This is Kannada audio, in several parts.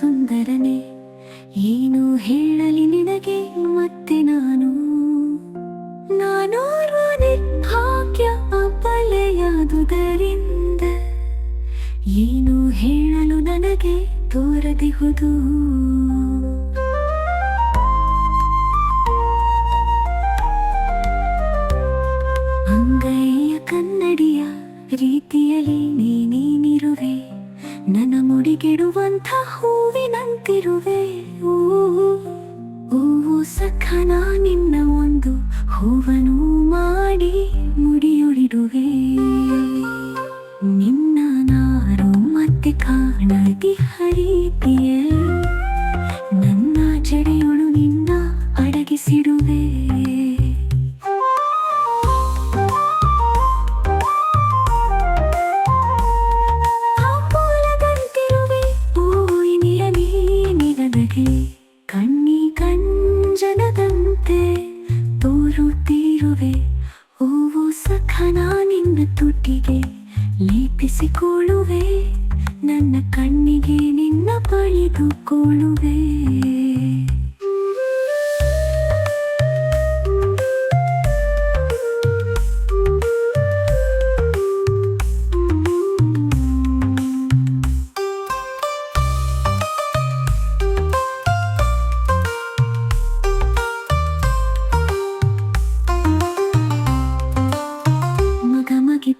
ಸುಂದರನೆ ಏನು ಹೇಳಲಿ ನಿನಗೆ ಮತ್ತೆ ನಾನು? ನಾನೋರ್ವ ಭಾಗ್ಯ ಅಪಲೆಯಾದುದರಿಂದ ಏನು ಹೇಳಲು ನನಗೆ ತೋರದಿಹುದು? ನನ್ನ ಮುಡಿಗೆಡುವಂಥ ಹೂವಿನಂತಿರುವೆ. ಹೂವು ಸಖನ ನಿನ್ನ ಒಂದು ಹೂವನು ಮಾಡಿ ಮುಡಿಯೊಡಿಡುವೆ. ನಿನ್ನ ನಾರು ಮತ್ತೆ ಕಾಣದಿ ಹರಿತಿಯ. ನನ್ನ ಕಣ್ಣಿಗೆ ನಿನ್ನ ಪಡೆದುಕೊಳ್ಳುವೆ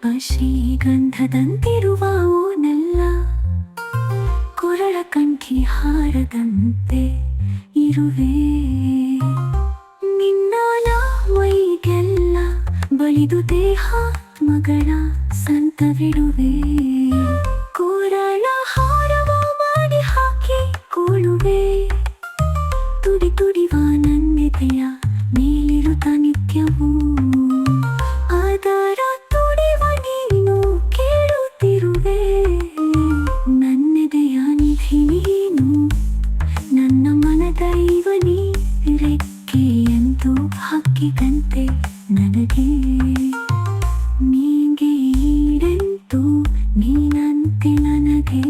ಪಶಿ ಗಂಧದಂತಿರುವ ಓನೆಲ್ಲ. ಹಾರದಂತೆ ಇರುವೆ. ನಿನ್ನ ಮೈಗೆಲ್ಲ ಬಳಿದು ದೇಹ ಮಗಳ ಸಂತವಿಡುವೆ. ಕೋರಳ ಹಾರವ ಮಾಡಿ ಹಾಕಿ ಕೊಳ್ಳುವೆ ತುಡಿ ತುಡಿವ ನನ್ನೆದೆಯ ಮೇಲಿರುತ್ತ ನಿತ್ಯವೂ. ಹಕ್ಕಿದಂತೆ ನನಗೆ. ನೀಗೆ ಈಡೆಂತು ನೀನಂತೆ ನನಗೆ.